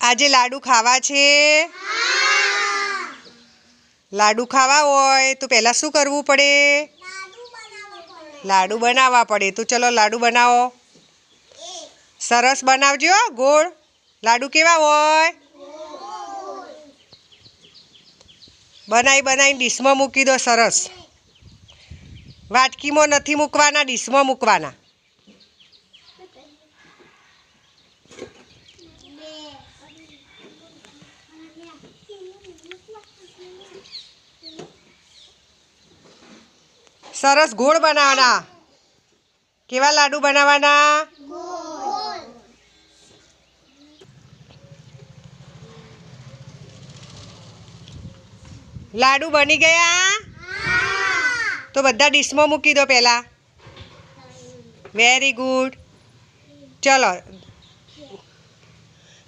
આજે લાડુ ખાવા છે? લાડુ ખાવા હોય તો પહેલાં શું કરવું પડે? લાડુ બનાવવા પડે. તો ચલો લાડુ બનાવો. સરસ બનાવજો ગોળ. લાડુ કેવા હોય? બનાવી બનાવીને ડીશમાં મૂકી દો સરસ. વાટકીમાં નથી મૂકવાના, ડીશમાં મૂકવાના. સરસ ગોળ બનાવવાના. કેવા લાડુ બનાવવાના? લાડુ બની ગયા? તો બધા ડીશમાં મૂકી દો પહેલાં. વેરી ગુડ ચલો.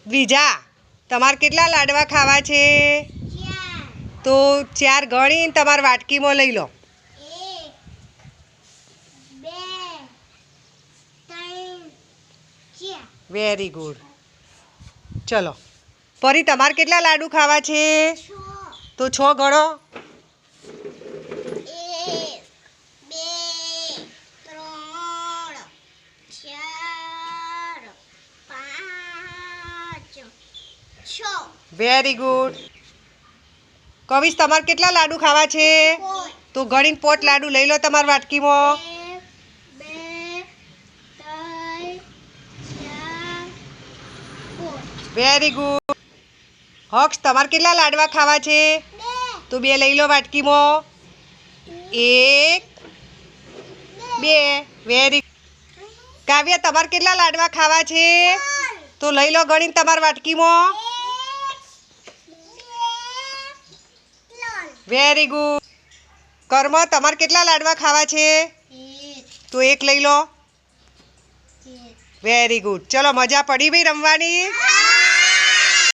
બીજા તમારે કેટલા લાડવા ખાવા છે? તો ચાર ગણીને તમારે વાટકીમાં લઈ લો. વેરી ગુડ ચલો. ફરી તમારે કેટલા લાડુ ખાવા છે? તો છ ગણો. વેરી ગુડ કવિશ તમારે કેટલા લાડુ ખાવા છે? તો ગણીને પોટ લાડુ લઈ લો તમારી વાટકીમાં. વેરી ગુડ હક્ષ તમારે કેટલા લાડવા ખાવા છે? તો બે લઈ લો વાટકીમાં. એક, બે. વેરી કાવ્ય, તમારે કેટલા લાડવા ખાવા છે? તો લઈ લો ગણીને તમારી વાટકીમાં. વેરી ગુડ કર્મ, તમારે કેટલા લાડવા ખાવા છે? તો એક લઈ લો. વેરી ગુડ ચલો, મજા પડી ભાઈ રમવાની?